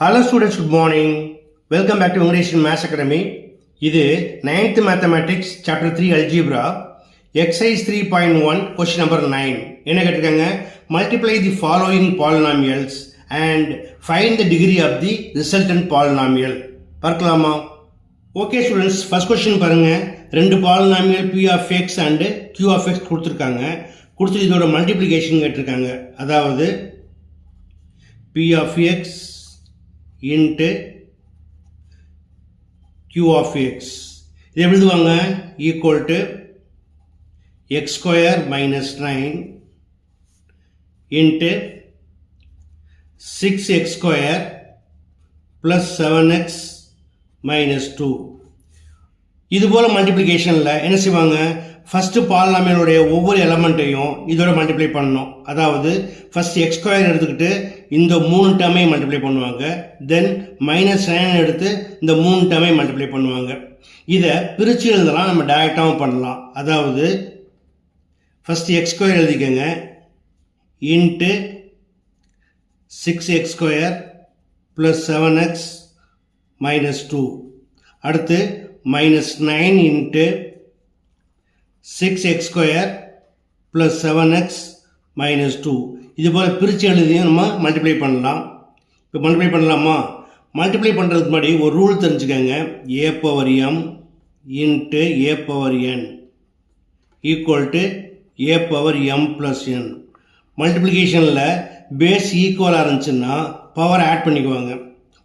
Hello students good morning welcome back to Venkatesan maths academy இது ninth mathematics chapter three algebra exercise three point one question number nine என்ன கேட்டிருக்காங்க? Multiply the following polynomials and find the degree of the resultant polynomial பார்க்கலாமா? Okay students first question பாருங்கள் ரெண்டு polynomial P of X and Q of X கொடுத்துருக்காங்க. கொடுத்து இதோட multiplication கேட்டிருக்காங்க. அதாவது P of X into q of X இது எப்படி எழுதுவாங்க? Equal to X square minus nine into six X square plus seven X minus two இது போல் மல்டிப்ளிகேஷனில் என்ன செய்வாங்க? ஃபஸ்ட்டு பாலினாமியலுடைய ஒவ்வொரு எலமெண்ட்டையும் இதோட மல்டிப்ளை பண்ணணும். அதாவது ஃபஸ்ட் எக்ஸ் ஸ்கொயர் எடுத்துக்கிட்டு இந்த மூணு டேர்மையும் மல்டிப்ளை பண்ணுவாங்க. தென் மைனஸ் நைன் எடுத்து இந்த மூணு டேர்மையும் மல்டிப்ளை பண்ணுவாங்க. இதை பிரித்து எழுதலாம் நம்ம டைரெக்டாகவும் பண்ணலாம். அதாவது ஃபஸ்ட் எக்ஸ் ஸ்கொயர் எழுதிக்கோங்க. Into six X square plus seven X minus two அடுத்து minus nine into six X square plus seven X minus two இது போல் பிரித்து எழுதியும் நம்ம மல்டிப்ளை பண்ணலாம். இப்போ மல்டிப்ளை பண்ணலாமா? மல்டிப்ளை பண்ணுறதுக்கு முன்னாடி ஒரு ரூல் தெரிஞ்சுக்கோங்க. A power M into A power N equal to A power M plus N மல்டிப்ளிகேஷனில் base ஈக்குவலாக இருந்துச்சுன்னா பவர் ஆட் பண்ணிக்குவாங்க.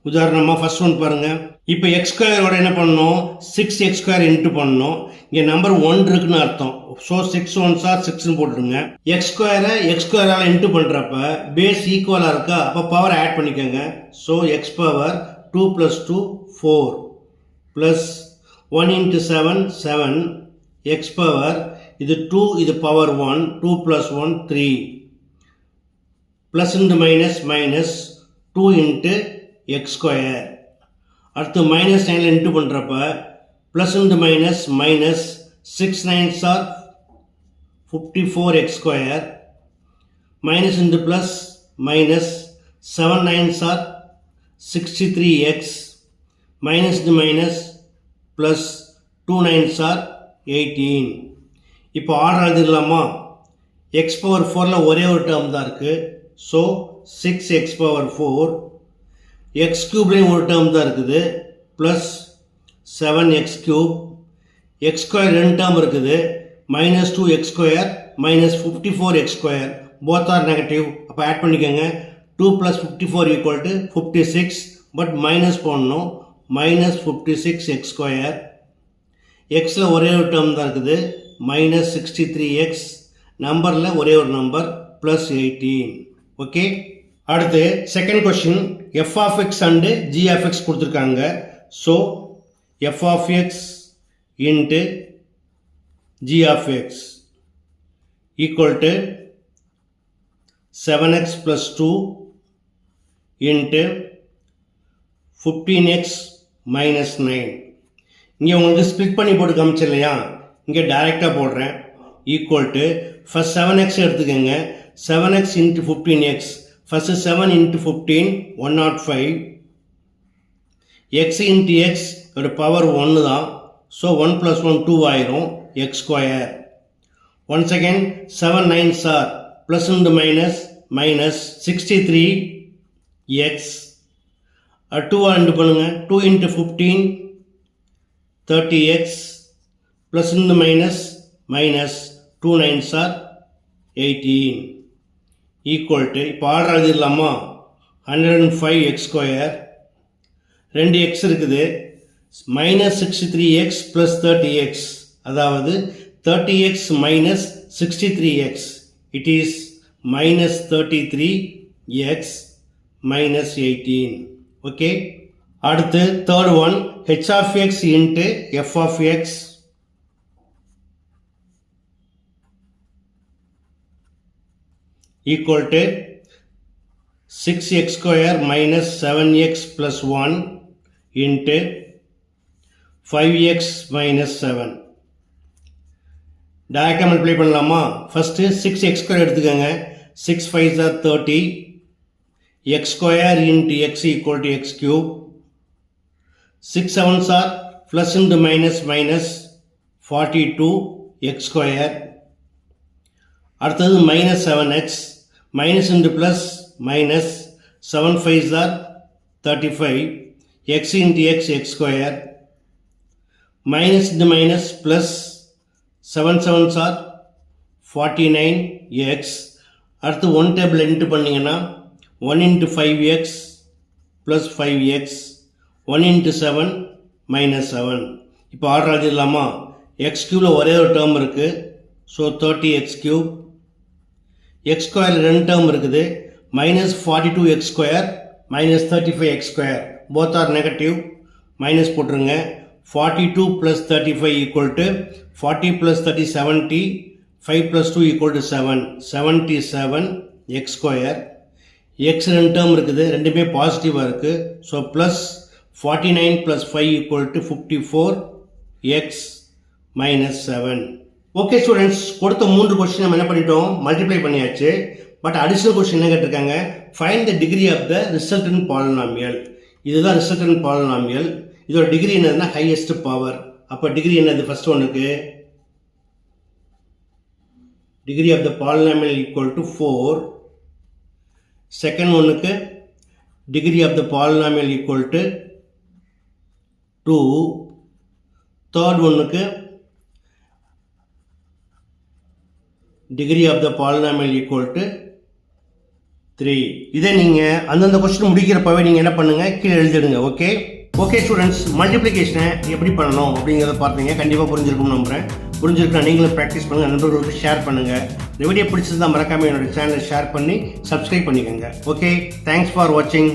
உதாரணமாக ஃபர்ஸ்ட் ஒன் பாருங்கள் இப்போ எக்ஸ் ஸ்கொயரோட என்ன பண்ணணும்? சிக்ஸ் எக்ஸ் ஸ்கொயர் இன்ட்டு பண்ணணும். இங்கே நம்பர் ஒன் இருக்குன்னு அர்த்தம். ஸோ சிக்ஸ் ஒன் சார் சிக்ஸ்னு போட்டுருங்க எக்ஸ் ஸ்கொயரை எக்ஸ் ஸ்கொயரால் இன்ட்டு பண்ணுறப்ப பேஸ் ஈக்குவலாக இருக்கா? அப்போ பவர் ஆட் பண்ணிக்கோங்க. So X power two plus two four plus one into seven seven X power இது டூ இது power one two plus one three plus into minus minus two into X square அடுத்து minus நைனில் into பண்ணுறப்ப plus into minus minus six nines are fifty four X square minus into plus minus seven nines are sixty three X minus into minus plus two nines are eighteen இப்போ order எழுதிடலாமா? X power ஃபோரில் ஒரே ஒரு term தான் இருக்குது so six X power four X க்யூப்லேயும் ஒரு term தான் இருக்குது. Plus seven X cube X square ரெண்டு டேர்ம் இருக்குது. Minus two X square minus fifty four X square both are negative அப்போ ஆட் பண்ணிக்கோங்க. Two plus fifty four equal to fifty six but minus போடணும். Minus fifty six X square எக்ஸில் ஒரே ஒரு term தான் இருக்குது. மைனஸ் சிக்ஸ்டி த்ரீ எக்ஸ் நம்பரில் ஒரே ஒரு நம்பர் ப்ளஸ் எயிட்டீன் ஓகே அடுத்து second question F of X and G of X கொடுத்துருக்காங்க. So F of X into G of X equal to seven X plus two into fifteen X minus nine இங்கே உங்களுக்கு split பண்ணி போட்டு காமிச்சு இல்லையா இங்கே டைரெக்டாக போடுறேன். Equal to first seven x எடுத்துக்கோங்க. Seven x into fifteen x first seven into fifteen one naught five x into x ஒரு பவர் ஒன்று தான். So one plus one two ஆயிரும். X square one second seven nine sir plus into minus minus sixty three x டூவாக into பண்ணுங்கள் two into fifteen thirty x plus into minus minus two nine sir eighteen equal to இப்போ order எழுதிடலாமா? Hundred and five x square ரெண்டு X இருக்குது. Minus sixty three x plus thirty x அதாவது thirty x minus sixty three x it is minus thirty three x minus eighteen okay அடுத்து third one H of x into F of x equal to minus seven x plus one into five x minus seven டேரக்டாக multiply பண்ணலாமா first six X square எடுத்துக்கோங்க six five sir thirty x square into x equal to x cube six seven sir plus into minus minus forty two x square அடுத்தது minus seven x minus into plus minus seven five sir thirty five x into x x square minus into minus plus seven seven sir forty nine x அடுத்து one table into பண்ணிங்கன்னா one into five x plus five x one into seven minus seven இப்போ order எழுதிடலாமா X கியூவில் ஒரே ஒரு term இருக்குது so thirty x cube x square ரெண்டு term இருக்குது. Minus forty two x square minus thirty five x square both are negative minus போட்டுருங்க. Forty two plus thirty five equal to forty plus thirty seventy five plus two equal to seven seventy seven x square x ரெண்டு term இருக்குது. ரெண்டுமே பாசிட்டிவாக இருக்குது so plus forty nine plus five equal to fifty four x minus seven okay students கொடுத்த மூன்று question நம்ம என்ன பண்ணிட்டோம்? மல்டிப்ளை பண்ணியாச்சு. பட் அடிஷ்னல் கொஸ்டின் என்ன கேட்டிருக்காங்க? Find the degree of the resultant polynomial இதுதான் ரிசல்டன் பாலினாமியல் இதோட டிகிரி என்னதுன்னா ஹையஸ்ட் பவர் அப்போ டிகிரி என்னது? ஃபர்ஸ்ட் ஒன்றுக்கு degree of the polynomial equal to four second ஒன்றுக்கு degree of the polynomial equal to two third ஒன்றுக்கு degree of the polynomial equal to three இதை நீங்கள் அந்தந்த கொஸ்டின் முடிக்கிறப்பவே நீங்கள் என்ன பண்ணுங்கள் கீழே எழுதிடுங்க ஓகே ஓகே ஸ்டூடெண்ட்ஸ் மல்டிப்ளிகேஷனை எப்படி பண்ணணும் அப்படிங்கிறத பார்த்தீங்க கண்டிப்பாக புரிஞ்சிருக்கும்னு நம்புகிறேன் புரிஞ்சிருக்கா நீங்களும் ப்ராக்டிஸ் பண்ணுங்கள் நண்பர்களுக்கு ஷேர் பண்ணுங்கள் இந்த வீடியோ தான் மறக்காமல் என்னோட சேனலை ஷேர் பண்ணி சப்ஸ்கிரைப் பண்ணிக்கோங்க ஓகே தேங்க்ஸ் ஃபார் வாட்சிங்